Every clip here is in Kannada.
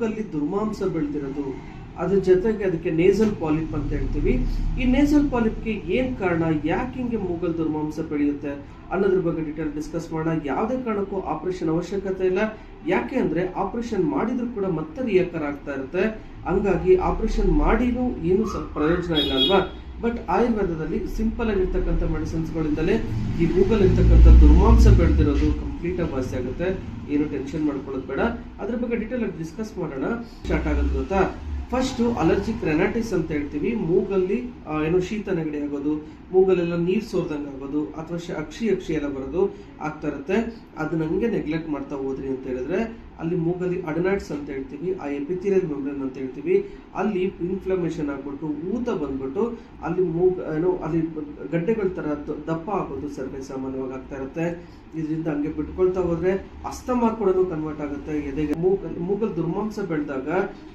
ಮೂಗಲ್ಲಿ ದುರ್ಮಾಂಸ ಬೆಳೆದಿರೋದು ಅದ್ರ ಜೊತೆಗೆ ಅದಕ್ಕೆ ನೇಸಲ್ ಪಾಲಿಪ್ ಅಂತ ಹೇಳ್ತೀವಿ. ಈ ನೇಸಲ್ ಪಾಲಿಪ್ಗೆ ಏನ್ ಕಾರಣ, ಯಾಕೆ ಹಿಂಗೆ ಮೂಗಲ್ ದುರ್ಮಾಂಸ ಬೆಳೆಯುತ್ತೆ ಅನ್ನೋದ್ರ ಬಗ್ಗೆ ಡೀಟೇಲ್ ಡಿಸ್ಕಸ್ ಮಾಡೋಣ. ಯಾವುದೇ ಕಾರಣಕ್ಕೂ ಆಪರೇಷನ್ ಅವಶ್ಯಕತೆ ಇಲ್ಲ. ಯಾಕೆ ಅಂದ್ರೆ ಆಪರೇಷನ್ ಮಾಡಿದ್ರು ಕೂಡ ಮತ್ತೆ ರಿಯಕರ್ ಆಗ್ತಾ ಇರುತ್ತೆ. ಹಂಗಾಗಿ ಆಪರೇಷನ್ ಮಾಡಿನೂ ಏನು ಸ್ವಲ್ಪ ಪ್ರಯೋಜನ ಇಲ್ಲ ಅಲ್ವಾ? ಬಟ್ ಆಯುರ್ವೇದದಲ್ಲಿ ಸಿಂಪಲ್ ಆಗಿರ್ತಕ್ಕಂಥ ಮೆಡಿಸಿನ್ಸ್ಗಳಿಂದಲೇ ಈ ಗೂಗಲ್ ಇರ್ತಕ್ಕಂಥ ದುರ್ಮಾಂಸ ಬೆಳೆದಿರೋದು ಕಂಪ್ಲೀಟ್ ಆಗಿ ವಾಸಿ ಆಗುತ್ತೆ. ಏನು ಟೆನ್ಷನ್ ಮಾಡ್ಕೊಳ್ಳೋದು ಬೇಡ. ಅದ್ರ ಬಗ್ಗೆ ಡೀಟೇಲ್ ಆಗಿ ಡಿಸ್ಕಸ್ ಮಾಡೋಣ. ಸ್ಟಾರ್ಟ್ ಆಗೋದು ಗೊತ್ತಾ ಫಸ್ಟ್ ಅಲರ್ಜಿಕ್ ರೆನಾಟಿಸ್ ಅಂತ ಹೇಳ್ತೀವಿ. ಮೂಗಲ್ಲಿ ಏನು ಶೀತ ನೆಗಡಿ ಆಗೋದು, ಮೂಗಲ್ಲೆಲ್ಲ ನೀರು ಸೋರ್ದಂಗೆ ಆಗೋದು, ಅಥವಾ ಅಕ್ಷಿ ಅಕ್ಷಿ ಎಲ್ಲ ಬರೋದು ಆಗ್ತಾ ಇರುತ್ತೆ. ಅದನ್ನ ಹಂಗೆ ನೆಗ್ಲೆಕ್ಟ್ ಮಾಡ್ತಾ ಹೋದ್ರಿ ಅಂತ ಹೇಳಿದ್ರೆ ಅಲ್ಲಿ ಮೂಗಲ್ಲಿ ಅಡನಾಟ್ಸ್ ಅಂತ ಹೇಳ್ತೀವಿ, ಆ ಎಪಿಥಿರಿಯಲ್ ಮೆಂಬ್ರೇನ್ ಅಂತ ಹೇಳ್ತೀವಿ. ಅಲ್ಲಿ ಇನ್ಫ್ಲಮೇಷನ್ ಆಗ್ಬಿಟ್ಟು, ಊತ ಬಂದ್ಬಿಟ್ಟು ಅಲ್ಲಿ ಮೂಗ್, ಏನೋ, ಅಲ್ಲಿ ಗಡ್ಡೆಗಳ ದ- ದಪ್ಪ ಆಗೋದು ಸರ್ವೇ ಸಾಮಾನ್ಯವಾಗಿ ಆಗ್ತಾ ಇರುತ್ತೆ. ಇದರಿಂದ ಹಂಗೆ ಬಿಟ್ಕೊಳ್ತಾ ಹೋದ್ರೆ ಅಸ್ತಮಾ ಕೂಡ ಕನ್ವರ್ಟ್ ಆಗುತ್ತೆ. ಎದೆಗೆ ಮೂಗಲ್ಲಿ ಮೂಗಲ್ ದುರ್ಮಾಂಸ ಬೆಳೆದಾಗ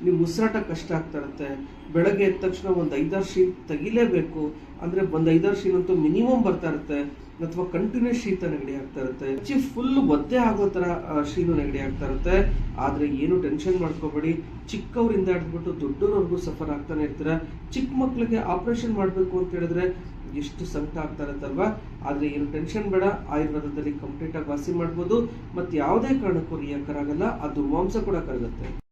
ನೀವು ಉಸಿರಾಟ ಕಷ್ಟ ಆಗ್ತಾ ಇರುತ್ತೆ. ಬೆಳಗ್ಗೆ ಎದ್ದ ತಕ್ಷಣ ಒಂದು ಐದಾರು ಶೀಟ್ ತೆಗಿಲೇಬೇಕು. ಅಂದ್ರೆ ಒಂದು ಐದಾರು ಶೀಟ್ ಅಂತೂ ಮಿನಿಮಮ್ ಬರ್ತಾ ಇರುತ್ತೆ. ಅಥವಾ ಕಂಟಿನ್ಯೂಸ್ ಶೀತ ನೆಗಡಿ ಆಗ್ತಾ ಇರುತ್ತೆ. ಹೆಚ್ಚಿ ಫುಲ್ ಒದ್ದೆ ಆಗೋ ತರ ಶೀನು ನೆಗಡಿ ಆಗ್ತಾ ಇರುತ್ತೆ. ಆದ್ರೆ ಏನು ಟೆನ್ಷನ್ ಮಾಡ್ಕೋಬೇಡಿ. ಚಿಕ್ಕವರಿಂದ ಹಿಡಿದ್ಬಿಟ್ಟು ದೊಡ್ಡವ್ರವರೆಗೂ ಸಫರ್ ಆಗ್ತಾನೆ ಇರ್ತೀರ. ಚಿಕ್ಕ ಮಕ್ಕಳಿಗೆ ಆಪರೇಷನ್ ಮಾಡಬೇಕು ಅಂತ ಹೇಳಿದ್ರೆ ಎಷ್ಟು ಸಂಕಟ ಆಗ್ತಾ ಇರುತ್ತಲ್ವಾ ಆದ್ರೆ ಏನು ಟೆನ್ಷನ್ ಬೇಡ. ಆಯುರ್ವೇದದಲ್ಲಿ ಕಂಪ್ಲೀಟ್ ಆಗಿ ವಾಸಿ ಮಾಡ್ಬೋದು. ಮತ್ತೆ ಯಾವುದೇ ಕಾರಣಕ್ಕೂ ರಿಯಾಕರ್ ಆಗಲ್ಲ. ಅದು ಮಾಂಸ ಕೂಡ ಕರಗುತ್ತೆ.